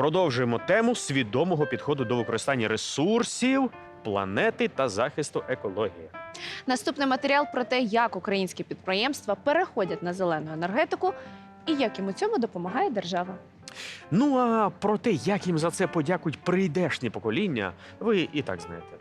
Продовжуємо тему свідомого підходу до використання ресурсів, планети та захисту екології. Наступний матеріал про те, як українські підприємства переходять на зелену енергетику і як їм у цьому допомагає держава. Ну а про те, як їм за це подякують прийдешні покоління, ви і так знаєте.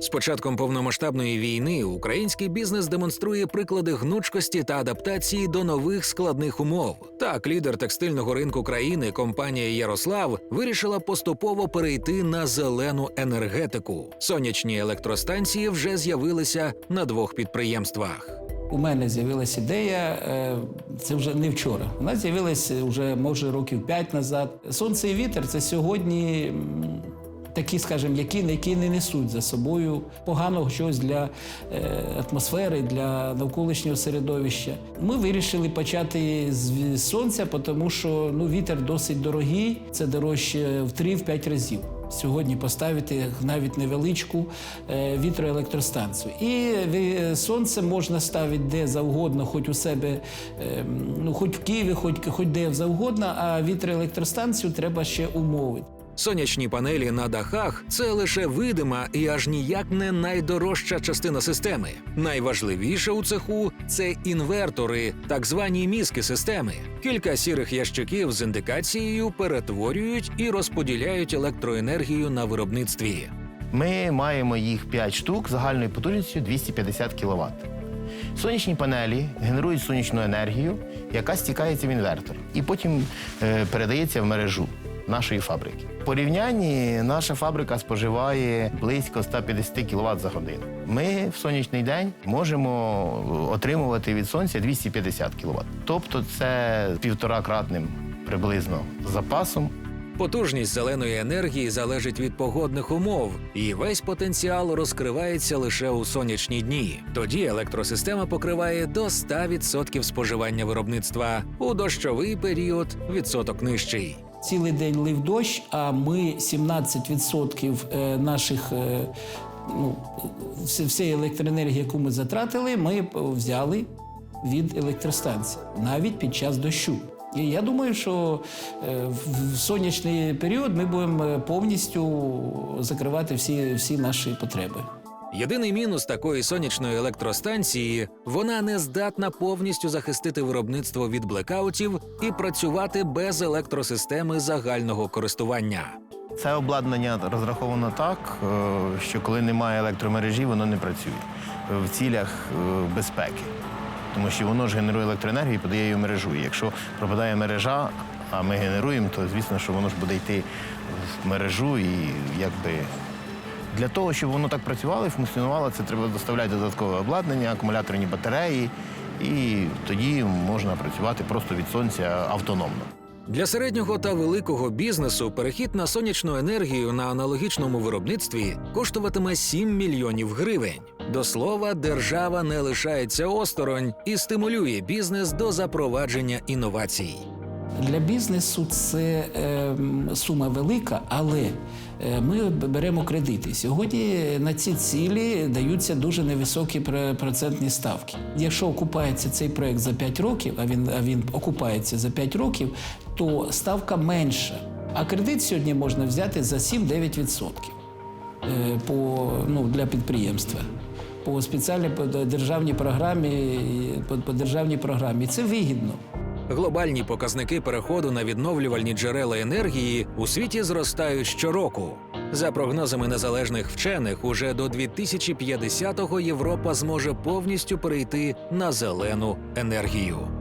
З початком повномасштабної війни український бізнес демонструє приклади гнучкості та адаптації до нових складних умов. Так, лідер текстильного ринку країни, компанія Ярослав, вирішила поступово перейти на зелену енергетику. Сонячні електростанції вже з'явилися на двох підприємствах. У мене з'явилася ідея, е, це вже не вчора. Вона з'явилася вже може років п'ять назад. Сонце і вітер це сьогодні такі, скажімо, які, які не несуть за собою поганого чогось для е, атмосфери, для навколишнього середовища. Ми вирішили почати з сонця, тому що ну, вітер досить дорогий, це дорожче в 3-5 разів. Сьогодні поставити навіть невеличку е, вітроелектростанцію. І сонце можна ставити де завгодно, хоч у себе, е, ну хоч в Києві, хоч, хоч де завгодно, а вітроелектростанцію треба ще умовити. Сонячні панелі на дахах це лише видима і аж ніяк не найдорожча частина системи. Найважливіше у цеху це інвертори, так звані мізки системи. Кілька сірих ящиків з індикацією перетворюють і розподіляють електроенергію на виробництві. Ми маємо їх 5 штук загальною потужністю 250 кВт. Сонячні панелі генерують сонячну енергію, яка стікається в інвертор, і потім е, передається в мережу нашої фабрики. В порівнянні наша фабрика споживає близько 150 кВт за годину. Ми в сонячний день можемо отримувати від сонця 250 кВт. Тобто це півторакратним приблизно запасом Потужність зеленої енергії залежить від погодних умов, і весь потенціал розкривається лише у сонячні дні. Тоді електросистема покриває до 100% споживання виробництва. У дощовий період відсоток нижчий. Цілий день лив дощ, а ми 17% е, наших. е, Ну, всієї електроенергії, яку ми затратили, ми взяли від електростанції навіть під час дощу. І я думаю, що е, в сонячний період ми будемо е, повністю закривати всі, всі наші потреби. Єдиний мінус такої сонячної електростанції вона не здатна повністю захистити виробництво від блекаутів і працювати без електросистеми загального користування. Це обладнання розраховано так, е, що коли немає електромережі, воно не працює в цілях е, безпеки. Тому що воно ж генерує електроенергію і подає її в мережу. Якщо пропадає мережа, а ми генеруємо, то звісно, що воно ж буде йти в мережу і якби. Для того, щоб воно так працювало і функціонувало, це треба доставляти додаткове обладнання, акумуляторні батареї, і тоді можна працювати просто від сонця автономно. Для середнього та великого бізнесу перехід на сонячну енергію на аналогічному виробництві коштуватиме 7 мільйонів гривень. До слова, держава не лишається осторонь і стимулює бізнес до запровадження інновацій. Для бізнесу це ем, сума велика, але е, ми беремо кредити. Сьогодні на ці цілі даються дуже невисокі процентні ставки. Якщо окупається цей проект за 5 років, а він, а він окупається за 5 років, то ставка менша. А кредит сьогодні можна взяти за 7-9% е, по, ну, для підприємства. По спеціальній державній програмі, по державній програмі. Це вигідно. Глобальні показники переходу на відновлювальні джерела енергії у світі зростають щороку. За прогнозами незалежних вчених, уже до 2050-го Європа зможе повністю перейти на зелену енергію.